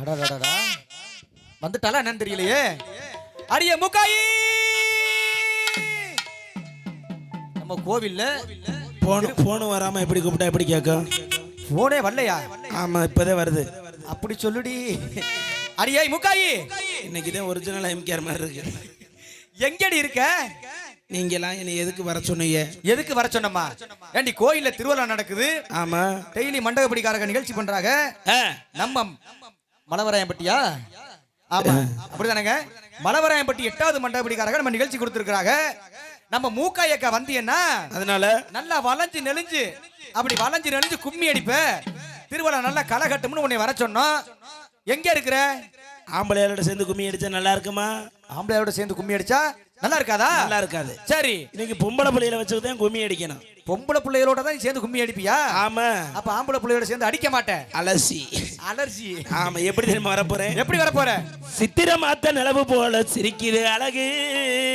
அடடடடா. வந்துட்டாலா என்னன்னு தெரியலையே. அடிய முக்காயி! நம்ம கோவில்ல போன் போன் வராம எப்படி கூப்பிட்டா எப்படி கேட்கும் போனே வரலையா? ஆமா இப்போதே வருது. அப்படி சொல்லுடி. அடியே முக்காயி! இன்னைக்கு தான் ஒரிஜினல் எம்கேஆர் மாதிரி இருக்கு. எங்கடி இருக்க? நீங்க எல்லாம் என்னை எதுக்கு வர சொன்னீங்க? எதுக்கு வர சொன்னம்மா? ஏண்டி கோயில்ல திருவிழா நடக்குது. ஆமா. டெய்லி மண்டகப்படிக்காரங்க நிகழ்ச்சி பண்றாங்க. நம்ம மலவராயம்பட்டியா ஆமா. அப்படிதானங்க? மலவராயம்பட்டி எட்டாவது மண்டபடிக்காரங்க நம்ம நிகழ்ச்சி கொடுத்துருக்காங்க நம்ம மூக்காயக்கா வந்தீங்கன்னா அதனால? நல்லா வளைஞ்சு நெளிஞ்சு அப்படி வளைஞ்சு நெளிஞ்சு கும்மி அடிப்ப. திருவிழா நல்லா களை கட்டும்னு உன்னை வர சொன்னோம். எங்க இருக்கிற? ஆம்பளையாரோட சேர்ந்து கும்மி அடிச்சா நல்லா இருக்குமா? ஆம்பளையோட சேர்ந்து கும்மி அடிச்சா நல்லா இருக்காதா? நல்லா இருக்காது. சரி. இன்னைக்கு பொம்பளை பிள்ளையில வச்சுதான் கும்மி அடிக்கணும். பொம்பளை பிள்ளைகளோட தான் சேர்ந்து கும்மி அடிப்பியா? ஆமா. அப்ப ஆம்பளை பிள்ளையோட சேர்ந்து அடிக்க மாட்டேன். அலசி அலர்ஜி. ஆமா எப்படி தெரியுமா வரப்போறேன்? எப்படி வர போற சித்திர மாத்த நிலவு போல சிரிக்குது அழகு.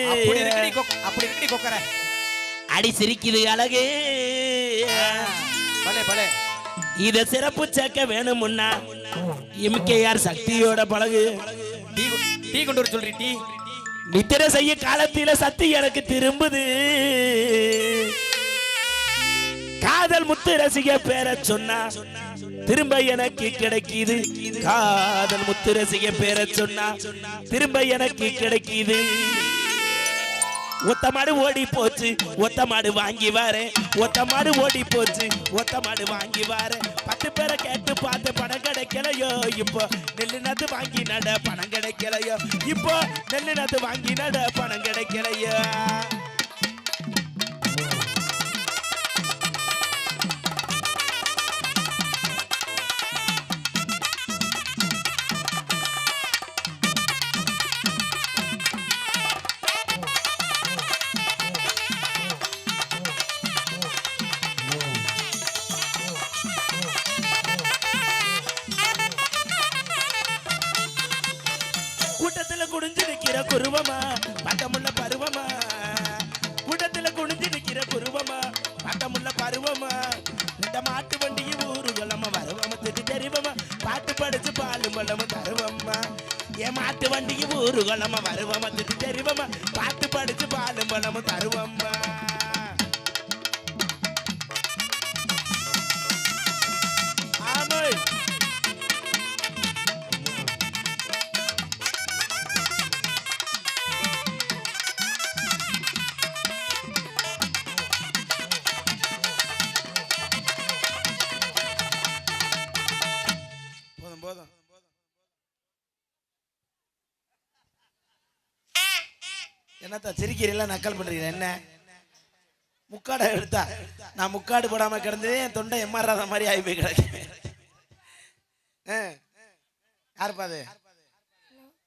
அப்படி இருக்கடி கொக்- அப்படி இருக்கடி கொக்கற அடி சிரிக்குது அழகு. பலே பலே. இத சிறப்பு சேர்க்க வேணுமுன்னா எம்கேஆர் சக்தியோட பழகு. டீ கொ- டீ கொண்டு வர சொல்றி டீ? நித்திர செய்ய காலத்தில சக்தி எனக்கு திரும்புது. காதல் முத்து ரசிக பேர சொன்னா திரும்ப எனக்கு கிடைக்கிது. காதல் முத்து ரசிக பேர சொன்னா திரும்ப எனக்கு கிடைக்குது. ஒத்த மாடு ஓடி போச்சு ஒத்த மாடு வாங்கி வரேன் ஒத்த மாடு ஓடி போச்சு ஒத்த மாடு வாங்கி வரேன் பத்து பேரை கேட்டு பார்த்து பணம் கிடைக்கலையோ இப்போ நெல்லு வாங்கி நட பணம் கிடைக்கலையோ இப்போ நெல்லு வாங்கி நட பணம் கிடைக்கலையோ. பட்டமுள்ள இந்த மாட்டு வண்டியும் ஊருகளம்மா வருவமா. திட்டு தெரிவமா? பாட்டு படிச்சு பாலும் பழம தருவம்மா. என் மாட்டு வண்டியும் ஊருகளம்மா வருவமா. திட்டு தெரிவமா? பாட்டு படிச்சு பாலும் பழம தருவம்மா. என்னத்தா சிரிக்கிறீங்களா? நக்கல் பண்றீங்க என்ன? முக்காடை எடுத்தா. நான் முக்காடு போடாம கிடந்ததே என் தொண்டை எம்மாறாத மாதிரி ஆகி போய் கிடக்கு. யாருப்பா அது?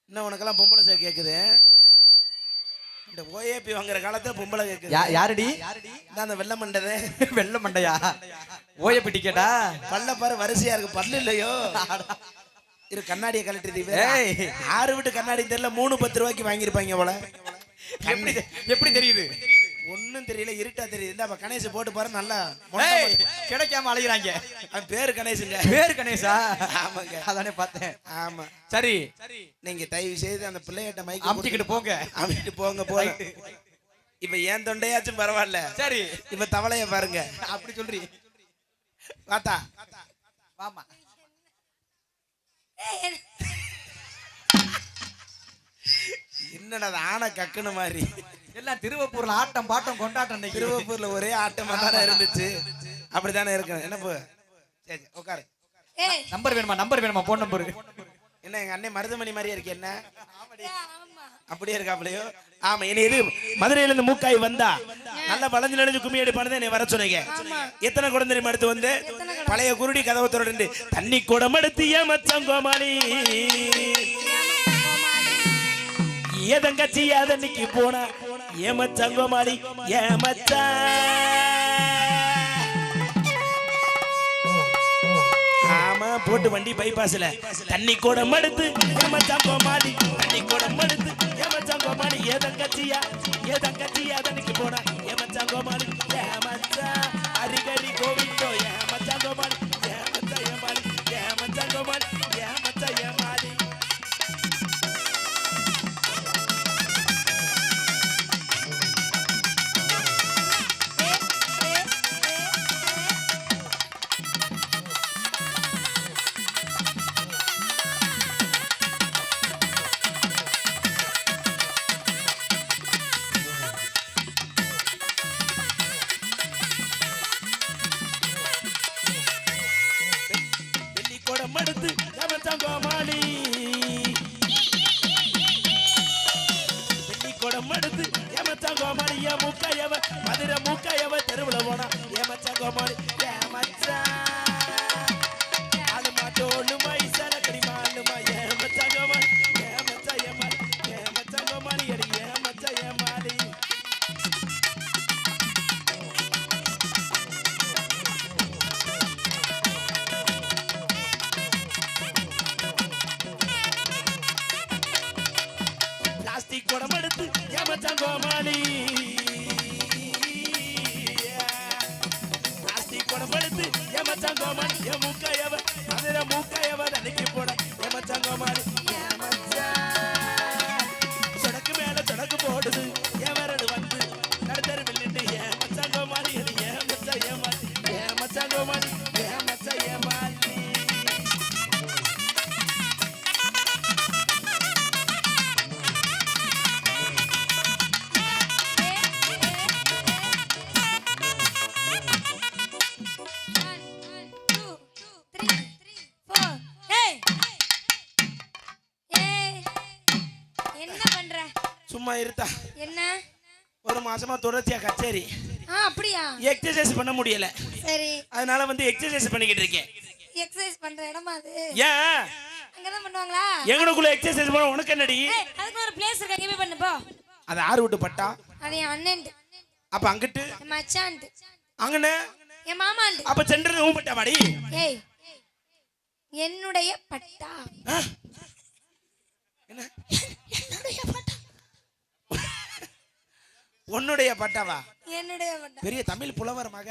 இன்னும் உனக்கெல்லாம் பொம்பளை சே கேக்குது. இந்த ஓஏபி வாங்குற காலத்துல பொம்பளை கேக்குது. யா- யாருடி? நான் அந்த வெள்ளை மண்டதே. வெள்ள மண்டையா? ஓயப்பி டிக்கெட்டா பல்ல பாரு வரிசையா இருக்கு. பல்லு இல்லையோ? இரு கண்ணாடியை கழட்டி ஏய். ஆறு விட்டு கண்ணாடி தெரியல மூணு பத்து ரூபாய்க்கு வாங்கியிருப்பாங்க போல. எப்படி எப்படி தெரியுது? ஒண்ணும் தெரியல இருட்டா தெரியுது. இந்த கணேஷ் போட்டு பாரு நல்லா. கிடைக்காம அலைகிறாங்க அவன் பேரு கணேஷுங்க. பேர் கணேசா ஆமாங்க. அதானே பார்த்தேன். ஆமா. சரி. நீங்க தயவு செய்து அந்த பிள்ளைகிட்ட மைக் அமுத்திக்கிட்டு போங்க. அமைக்கிட்டு போங்க போங்க. இப்ப ஏன் தொண்டையாச்சும் பரவாயில்ல. சரி. இப்ப தவளைய பாருங்க. அப்படி சொல்றி. வாத்தா. வாமா. என்னடா ஆனை கக்குன மாதிரி? எல்லாம் திருவப்பூர்ல ஆட்டம் பாட்டம் கொண்டாட்டம். திருவப்பூர்ல ஒரே ஆட்டமா தானே இருந்துச்சு. அப்படித்தானே இருக்கணும். என்ன போ? சரி சரி, உட்காரு ஏய் நம்பர் வேணுமா? நம்பர் வேணுமா? Phone number. என்ன எங்க அண்ணன் மருதமணி மாதிரியே இருக்கு என்ன? அப்படியே இருக்காப்லையோ? ஆமா இனி இது மதுரையில இருந்து மூக்காய் வந்தா நல்ல வளைஞ்சு நடைஞ்சு கும்மி அடிப்பானது என்னை வர சொன்னீங்க. எத்தனை குடம் தெரியுமா எடுத்து வந்து? பழைய குருடி கதவை திறந்து தண்ணி குடம் எடுத்து ஏன் மச்சான் கோமாளி ஏதங்கச்சி அதன்னைக்கு போனா? ஏன் மச்சான் கோமாளி ஏன் ஆமா போட்டு வண்டி பைபாஸ்ல தண்ணி கூட மடுத்து ஏமச்சான் கோமாளி தண்ணி கூட மடுத்து ஏமச்சான் கோமாளி ஏ தங்கச்சியா ஏ தங்கச்சியா தண்ணிக்கு போனா? ஏமச்சான் கோமாளி ஏம கோமாளி என் முக்கையவ மதுரை முக்கையவ தெருவுல போனா ஏமச்சான் கோமாளி? கோமாளி பிளாஸ்டிக் குடம் எடுத்து ஏமச்சான் கோமாளி என் மூக்கையவ அதிர மூக்கையவ நினைக்கி போட ஏமச்சான் கோமாளி ஏமச்சான் சொடக்கு மேல சொடக்கு போடுது எவரது வந்து? நடுத்தருவில் நின்று ஏமச்சான் கோமாளி அது ஏமச்சான் ஏமாளி ஏமச்சான் கோமாளி மாசமா தொடர்ச்சியா கச்சேரி. அப்படியா? எக்ஸசைஸ் பண்ண முடியல. சரி. அதனால வந்து எக்ஸசைஸ் பண்ணிக்கிட்டு இருக்கேன். எக்ஸசைஸ் பண்ற இடமா அது? ஏன்? அங்கதான் பண்ணுவாங்களா? எங்கனுக்குள்ள எக்ஸசைஸ் பண்ண உனக்கு என்னடி? அதுக்கு ஒரு பிளேஸ் இருக்கு அங்கே போய் பண்ணு போ. அது ஆறு விட்டு பட்டா? அது என் அண்ணன். அப்ப அங்கிட்டு? என் மச்சான்ட்டு. அங்கன்னு என் மாமான்ட்டு. அப்ப சென்டர் உன் பட்டா மாடி ஏய் என்னுடைய பட்டா? என்ன என்னுடைய பட்டா உன்னுடைய பட்டாவா? என்னுடைய பெரிய தமிழ் புலவர் மக.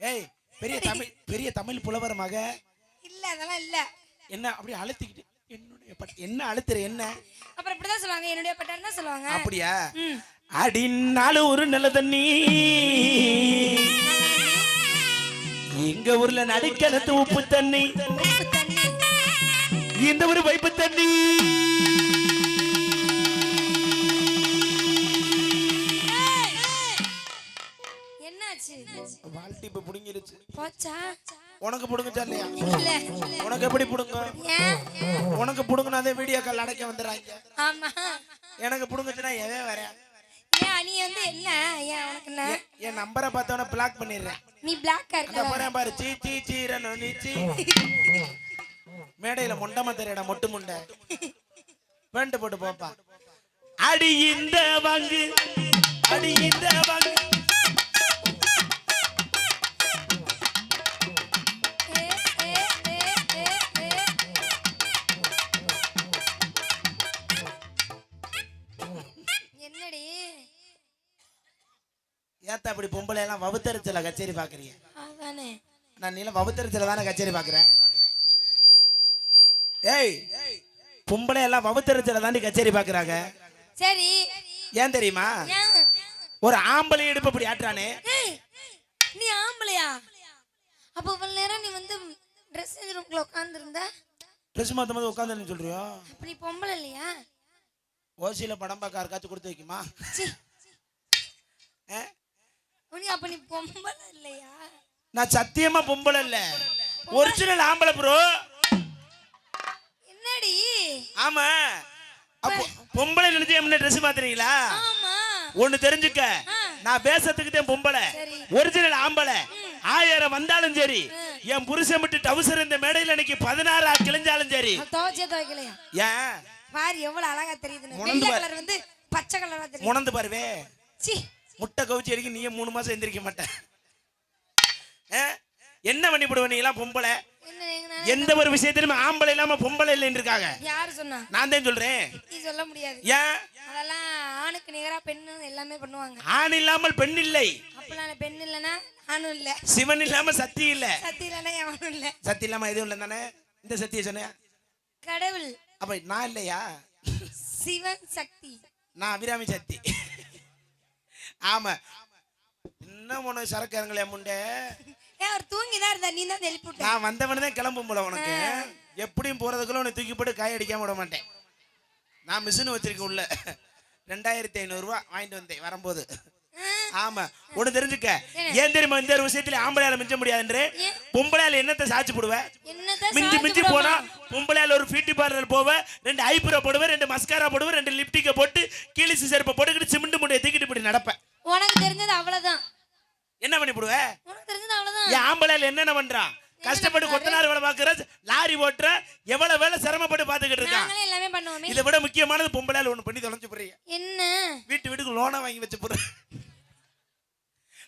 ஏய் பெரிய தமிழ் பெரிய தமிழ் புலவர் மக. இல்ல அதெல்லாம் இல்ல. என்ன அப்படியே அழுத்திக்கிட்டு என்னுடைய பட்ட என்ன அழுத்துற என்ன? அப்புறம் இப்படிதான் சொல்லுவாங்க என்னுடைய பட்டான்னு தான் சொல்லுவாங்க. அப்படியா? ம். அடினால ஒரு நல்ல தண்ணி. எங்க ஊர்ல நடிக்கலத்து உப்பு தண்ணி. உப்பு தண்ணி. இந்த ஒரு பைப்பு தண்ணி. என்னாச்சு வாழ்த்தி இப்ப புடுங்கிருச்சு. போச்சா? உனக்கு புடுங்குச்சா இல்லையா? இல்ல. உனக்கு எப்படி புடுங்க உனக்கு புடுங்கினாதே வீடியோ கால் அடைக்க வந்துடுறாங்க. ஆமா. எனக்கு புடுங்குச்சுன்னா எவன் வரேன் ஏன் நீ வந்து என்ன? ஏன் உனக்கு என்ன? என் நம்பரை பார்த்தவன பிளாக் பண்ணிடுறேன். நீ பிளாக்கா இருக்க. போறேன் பாரு. சீ சீ சீரனோ நீ சீ. மேடையில முண்டம தெரியடா மொட்டு முண்டை. பேண்ட் போட்டு போப்பா. அடி இந்த வாங்கு அடி இந்த வாங்கு அப்படி பொம்பளை எல்லாம் வவுத்தரிச்சல கச்சேரி பாக்குறீங்க? நான் நீல வவுத்தரிச்சல தானே கச்சேரி பாக்குறேன்? ஏய் பொம்பளை எல்லாம் வவுத்தரிச்சல தாண்டி கச்சேரி பாக்குறாங்க. சரி. ஏன் தெரியுமா? ஒரு ஆம்பளை இடுப்பு இப்படி ஆட்டுறானே. ஏய், நீ ஆம்பளையா? அப்போ இவ்வளவு நேரம் நீ வந்து ட்ரெஸ் ரூம்ல உட்கார்ந்து இருந்த ட்ரெஸ் மாத்த போது உட்காந்து சொல்றியோ? அப்ப நீ பொம்பளை இல்லையா? ஓசியில படம் பார்க்க யாருக்காச்சும் கொடுத்து வைக்குமா? சி ஆ? நீ அப்ப நீ பொம்பளை இல்லையா? நான் சத்தியமா பொம்பளை இல்ல. ஒரிஜினல் ஆம்பளை ப்ரோ என்னடி? ஆமா. பொம்பளை நினைச்சு என்ன ட்ரெஸ் மாத்துறீங்களா ஒண்ணு தெரிஞ்சுக்க. நான் பேசத்துக்கு தான் பொம்பளை. ஒரிஜினல் ஆம்பளை. ஆயிரம் வந்தாலும் சரி என் புருஷன் விட்டு டவுசர் இந்த மேடையில இன்னைக்கு பதினாறு கிழிஞ்சாலும் சரி. நான் துவைச்சே துவைக்கலையா? ஏன்? பாரு எவ்வளவு அழகா பாரு. கலர் வந்து பச்சை கலரா தெரியும் உணர்ந்து பாருவே. சி. முட்டை கவுச்சி அடிக்க நீயே மூணு மாசம் எந்திரிக்க மாட்டேன்? என்ன பண்ணி போடுவ நீ எல்லாம் பொம்பளை? எந்த ஒரு விஷயத்திலுமே ஆம்பளை இல்லாம பொம்பளை இல்லைன்னு இருக்காங்க. யாரு சொன்னா? நான் தான் சொல்றேன். நீ சொல்ல முடியாது. ஏன்? அதெல்லாம் ஆணுக்கு நிகரா பெண்ணு எல்லாமே பண்ணுவாங்க. ஆண் இல்லாமல் பெண் இல்லை. அப்பெல்லாம் பெண் இல்லைன்னா ஆணும் இல்ல. சிவன் இல்லாம சக்தி இல்ல. சத்தி இல்லைன்னா எவனும் இல்ல. சக்தி இல்லாம எதுவும் இல்லை தானே? இந்த சக்தியை சொன்ன. கடவுள். அப்ப நான் இல்லையா? சிவன் சக்தி. நான் அபிராமி சக்தி. ஆமா. இன்னும் உனக்கு சரக்கு இறங்கலையா முண்டை? அவர் தூங்கிதான் இருந்தா நீ தான் நான் வந்தவனே கிளம்பும் போல உனக்கு. எப்படியும் போறதுக்குள்ள உன்னை தூக்கி போட்டு காய அடிக்காம விட மாட்டேன். நான் மிஷின் வச்சிருக்கேன் உள்ள. ரெண்டாயிரத்தி ஐநூறுரூவா வாங்கிட்டு வந்தேன் வரும்போது. ஆமா. ஒண்ணு தெரிஞ்சுக்க. ஏன் தெரியுமா இந்த ஒரு விஷயத்துல ஆம்பளையால மிஞ்ச முடியாதுன்று? ஏன்? பொம்பளையால என்னத்தை சாட்சி போடுவ? என்ன மிஞ்சி மிஞ்சி போனா? பொம்பளையால ஒரு பியூட்டி பார்லர் போவேன் ரெண்டு ஐப்ரோ போடுவேன் ரெண்டு மஸ்காரா போடுவேன் ரெண்டு லிப்டிக்கை போட்டு கீழிசு செருப்பை போட்டுக்கிட்டு சிமெண்ட் முடியை தூக்கிட்டு இப்படி நடப்பேன் உனக்கு தெரிஞ்சது அவ்வளவுதான். என்ன பண்ணி போடுவேன் உனக்கு தெரிஞ்சது அவ்வளவுதான். என் ஆம்பளையால என்னென்ன பண்றான் கஷ்டப்பட்டு கொத்தனார் வேலை பார்க்கற லாரி ஓட்டுற எவ்வளவு வேலை சிரமப்பட்டு பார்த்துக்கிட்டு இருக்கான் எல்லாமே பண்ணுவோமே. இதை விட முக்கியமானது பொம்பளையால ஒண்ணு பண்ணி தொலைஞ்சு போறீங்க என்ன? வீட்டு வீட்டுக்கு லோனை வாங்கி வச்சு போற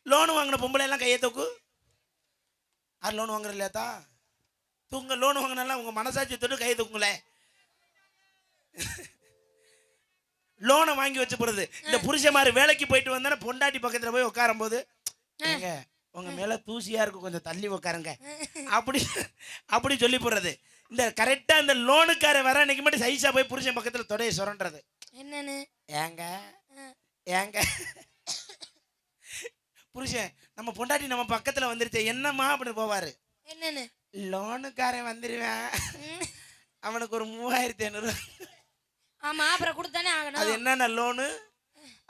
லோன் வாங்கின பொம்பளை எல்லாம் கையை தூக்கு. யார் லோன் வாங்குற இல்லையாத்தா தூங்க லோன் வாங்கினால உங்க மனசாட்சி தொட்டு கையை தூக்குங்களே. லோனை வாங்கி வச்சு போறது இந்த புருஷன் மாதிரி வேலைக்கு போயிட்டு வந்தா பொண்டாட்டி பக்கத்துல போய் உட்காரும் போது ஏங்க உங்க மேல தூசியா இருக்கு கொஞ்சம் தள்ளி உட்காருங்க. அப்படி அப்படி சொல்லி போடுறது. இந்த கரெக்டா இந்த லோனுக்கார வர அன்னைக்கு மட்டும் சைஸா போய் புருஷன் பக்கத்துல தொடைய என்னன்னு? ஏங்க ஏங்க. புருஷன் நம்ம பொண்டாட்டி நம்ம பக்கத்துல வந்துருச்சு என்னம்மா அப்படின்னு போவாரு. என்னன்னு? லோனுக்காரன் வந்துருவேன். அவனுக்கு ஒரு மூவாயிரத்தி ஐநூறு ஆமா அப்புறம் கொடுத்தானே அது ஆகணும் என்னென்ன லோனு?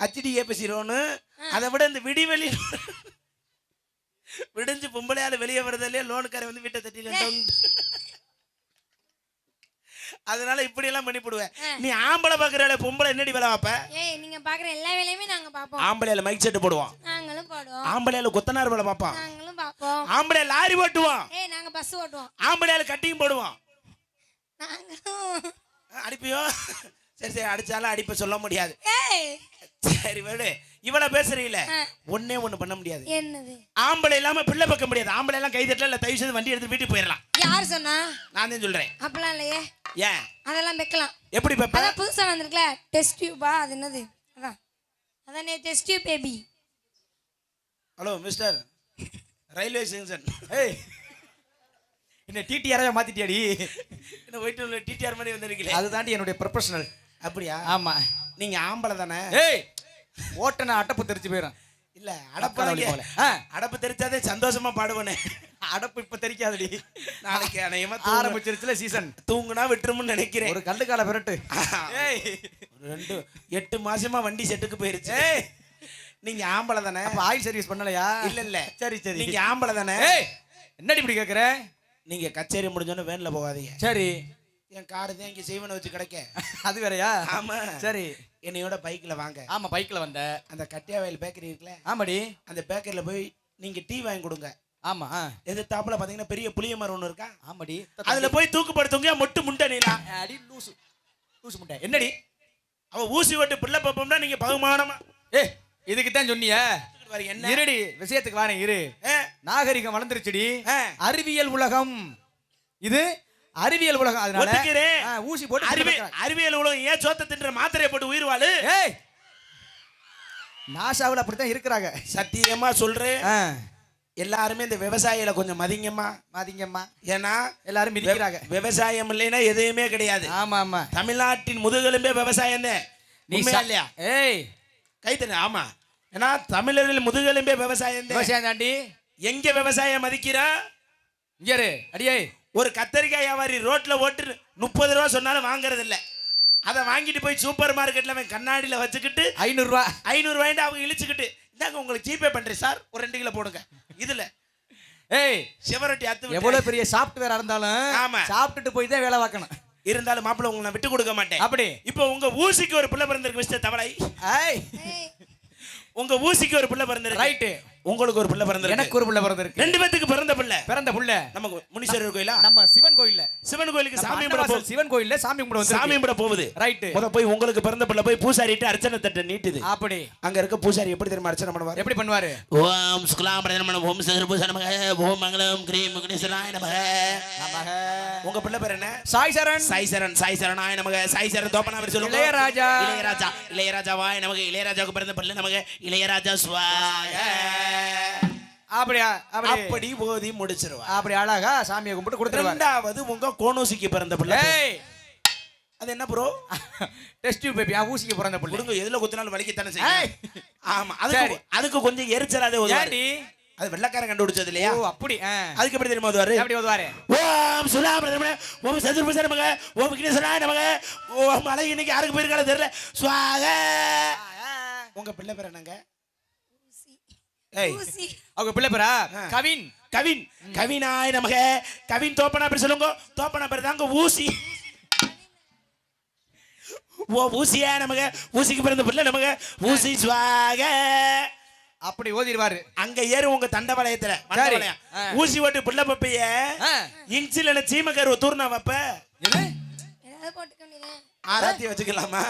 HDFC loan. அதை விட இந்த விடிவெளி விடிஞ்சு பொம்பளையால வெளியே வரதில்லையே லோனுக்காரன் வந்து வீட்டை தட்டில அதனால இப்படி எல்லாம் பண்ணி போடுவேன். நீ ஆம்பளை பாக்குறால பொம்பளை என்னடி வேலை வைப்ப ஏய் நீங்க பாக்குற எல்லா வேலையுமே நாங்க பாப்போம் ஆம்பளையால மைக் செட்டு போடுவான். நாங்களும் போடுவோம். ஆம்பளையால கொத்தனார் வேலை பார்ப்பான். நாங்களும் பாப்போம் ஆம்பளை லாரி ஓட்டுவான். ஏய் நாங்க பஸ் ஓட்டுவோம். ஆம்பளையால கட்டிங் போடுவான். நாங்களும். அடிப்பியோ? சரி சரி அடிச்சாலும் அடிப்ப சொல்ல முடியாது. ஏய். சரி விடு. இவ்வளவு பேசுறீங்களே ஒண்ணே ஒண்ணு பண்ண முடியாது. என்னது? ஆம்பளை இல்லாம பிள்ளை பார்க்க முடியாது. ஆம்பளை எல்லாம் கை தட்டல இல்ல தயவு செய்து வண்டி எடுத்து வீட்டுக்கு போயிடலாம். யார் சொன்னா? நான் தான் சொல்றேன். அப்படிலாம் இல்லையே. ஏன்? அதெல்லாம் வைக்கலாம். எப்படி பெப்ப அதான் புதுசா வந்திருக்குல டெஸ்ட் டியூபா அது என்னது? அதான். அதானே test tube baby hello mister railway station ஏய். என்ன டிடிஆரவே மாத்திட்டியாடி? என்ன போயிட்டு டிடிஆர் மாதிரி வந்திருக்கீங்களே. அது தாண்டி என்னுடைய ப்ரொஃபஷனல் அப்படியா? ஆமா. நீங்க ஆம்பளை தானே? ஏய் ஓட்டன அட்டப்பு தெரிச்சு போயிடும் இல்ல அடப்பு அடப்பு. அடப்பு தெரிச்சாதே சந்தோஷமா பாடுவனே. அடப்பு இப்ப தெரிக்காதடி. நாளைக்கு அநேகமா ஆரம்பிச்சிருச்சுல சீசன் தூங்குனா விட்டுருமுன்னு நினைக்கிறேன். ஒரு கல்லுக்கால பிரட்டு ஏய். ஒரு ரெண்டு எட்டு மாசமா வண்டி செட்டுக்கு போயிருச்சு. நீங்க ஆம்பளை தானே? ஆயில் சர்வீஸ் பண்ணலையா? இல்ல இல்ல. சரி சரி. நீங்க ஆம்பளை தானே? என்னடி இப்படி கேக்குற? நீங்க கச்சேரி முடிஞ்சோன்னு வேன்ல போகாதீங்க. சரி. என் காரு தான் இங்க செய்வனை வச்சு கிடைக்க. அது வேறயா? ஆமா. சரி. என்னையோட பைக்ல வாங்க. ஆமா பைக்ல வந்த. அந்த கட்டியாவயல் பேக்கரி இருக்குல்ல? ஆமாடி. அந்த பேக்கரியில போய் நீங்க டீ வாங்கி கொடுங்க. ஆமா. எதிர்த்தாப்புல பாத்தீங்கன்னா பெரிய புளிய மரம் ஒண்ணு இருக்கா? ஆமாடி. அதுல போய் தூக்குப்படுத்துங்க மொட்டு முண்டை நீலா. அடி லூசு. லூசு முட்டை என்னடி? அவ ஊசி ஓட்டு பிள்ளை பாப்போம்னா நீங்க பகுமானமா. ஏய் இதுக்கு தான் சொன்னிய. என்ன? இருடி விஷயத்துக்கு வாரேன் இரு. நாகரிகம் வளர்ந்துருச்சுடி. அறிவியல் உலகம். இது அறிவியல் உலகம் அதனால ஊசி போட்டு அறிவியல். அறிவியல் உலகம் ஏன் சோத்த தின்ற மாத்திரையை போட்டு உயிர் வாழு? ஏய் நாசாவில் அப்படித்தான் இருக்கிறாங்க. சத்தியமா சொல்றேன். எல்லாருமே இந்த விவசாயிகளை கொஞ்சம் மதிங்கம்மா. மாதிங்கம்மா. ஏன்னா எல்லாரும் மிதிக்கிறாங்க. விவசாயம் இல்லைன்னா எதுவுமே கிடையாது. ஆமா ஆமா. தமிழ்நாட்டின் முதுகெலும்பே விவசாயம் நீ இல்லையா? ஏய். கைத்தறி ஆமா. ஏன்னா தமிழரில் முதுகெலும்பே விவசாயம் தான். விவசாயம் தாண்டி. எங்க விவசாயம் மதிக்கிறா? இங்க அடியே. ஒரு கத்தரிக்காய் வியாபாரி ரோட்ல ஓட்டு முப்பது ரூபா சொன்னாலும் வாங்குறது இல்ல அதை வாங்கிட்டு போய் சூப்பர் மார்க்கெட்ல அவன் கண்ணாடியில வச்சுக்கிட்டு ஐநூறு ரூபா ஐநூறு ரூபாய்ட்டு அவங்க இழிச்சுக்கிட்டு இந்தாங்க உங்களுக்கு ஜிபே பண்றேன் சார். ஒரு ரெண்டு கிலோ போடுங்க. இதுல ஏய் சிவரொட்டி அத்து எவ்வளவு பெரிய சாஃப்ட்வேர் இருந்தாலும் ஆமா. சாப்பிட்டுட்டு போய் தான் வேலை பார்க்கணும். இருந்தாலும் மாப்பிள்ள உங்களை நான் விட்டு கொடுக்க மாட்டேன். அப்படி. இப்போ உங்க ஊசிக்கு ஒரு பிள்ளை பிறந்திருக்கு மிஸ்டர் தவளை. உங்க ஊசிக்கு ஒரு பிள்ளை பிறந்திருக்கு. ரைட்டு உங்களுக்கு ஒரு பிள்ளை பிறந்திருக்கு. எனக்கு ஒரு பிள்ளை பிறந்திருக்கு. ரெண்டு பேத்துக்கு பிறந்த நம்ம முனீஸ்வரர் கோயிலா? நம்ம சிவன் கோயில்ல. சிவன் கோயிலுக்கு சாமி கும்பிட அன்னவாசல் போகுது சிவன் கோயில்ல சாமி கும்பிட வந்து சாமி கும்பிட போகுது. ரைட்டு முத போய் உங்களுக்கு பிறந்த பிள்ளை போய் பூசாரிட்டு அர்ச்சனை தட்டை நீட்டுது. அப்படி. அங்க இருக்க பூசாரி எப்படி தெரியுமா அர்ச்சனை பண்ணுவார்? எப்படி பண்ணுவாரு? ஓம் சுக்லாம் நம ஓம் சதுர்பூச நமக ஓம் மங்களம் கிரீம் முகனேஸ்வராய நமக. நமக. உங்க பிள்ளை பேர் என்ன? சாய் சரண். சாய் சரண் சாய் சரணாய நமக சாய் சரண் தோப்பனா அவர் சொல்லுங்க. இளையராஜா. இளையராஜா இளையராஜாவாய நமக இளையராஜாவுக்கு பிறந்த பிள்ளை நமக இளையராஜா சுவாக. அப்படியா அப்படி. அப்படி ஓதி முடிச்சிருவா அப்படி அழகா சாமியை கும்பிட்டு கொடுத்துருவாரு. ரெண்டாவது உங்க கோனோசிக்கு பிறந்த பிள்ளை. அது என்ன ப்ரோ டெஸ்ட் டியூப் பேபி ஊசிக்கு பிறந்த புள்ள. கொடுங்க எதுல குத்தினாலும் வலிக்கத்தானே. செய்யும். ஆமா அதுக்கு சரி. அதுக்கு கொஞ்சம் எரிச்சலாதே ஏண்டி அது வெள்ளக்காரன் கண்டுபிடிச்சது இல்லையா? ஓ அப்படி. அதுக்கு எப்படி தெரியுமா உதவாரு எப்படி ஓதுவாரு? ஓம் சுலாபிரதம ஓம் சதுர்பூச நமக ஓம் விக்னேஸ்வராய நமக ஓம் அழகு இன்னைக்கு யாருக்கு போயிருக்காலும் தெரியல. சுவாக! உங்க பிள்ளை பேர் என்னங்க? அவங்க பிள்ளை பேரா? கவின். கவின். கவினாய் நமக. கவின் தோப்பனா பேர் சொல்லுங்க. தோப்பனா பேர் தாங்க ஊசி. ஓ ஊசியா நமக? ஊசிக்கு பிறந்த பிள்ளை நமக? ஊசி சுவாக. அப்படி ஓதிடுவாரு. அங்க ஏறு உங்க. மண்டபாளையம். ஆ. ஊசி ஓட்டு பிள்ளை பப்பைய. இன்சில சீமக்கரு தூர்னா வைப்ப? ஆராத்தி வச்சுக்கலாமா?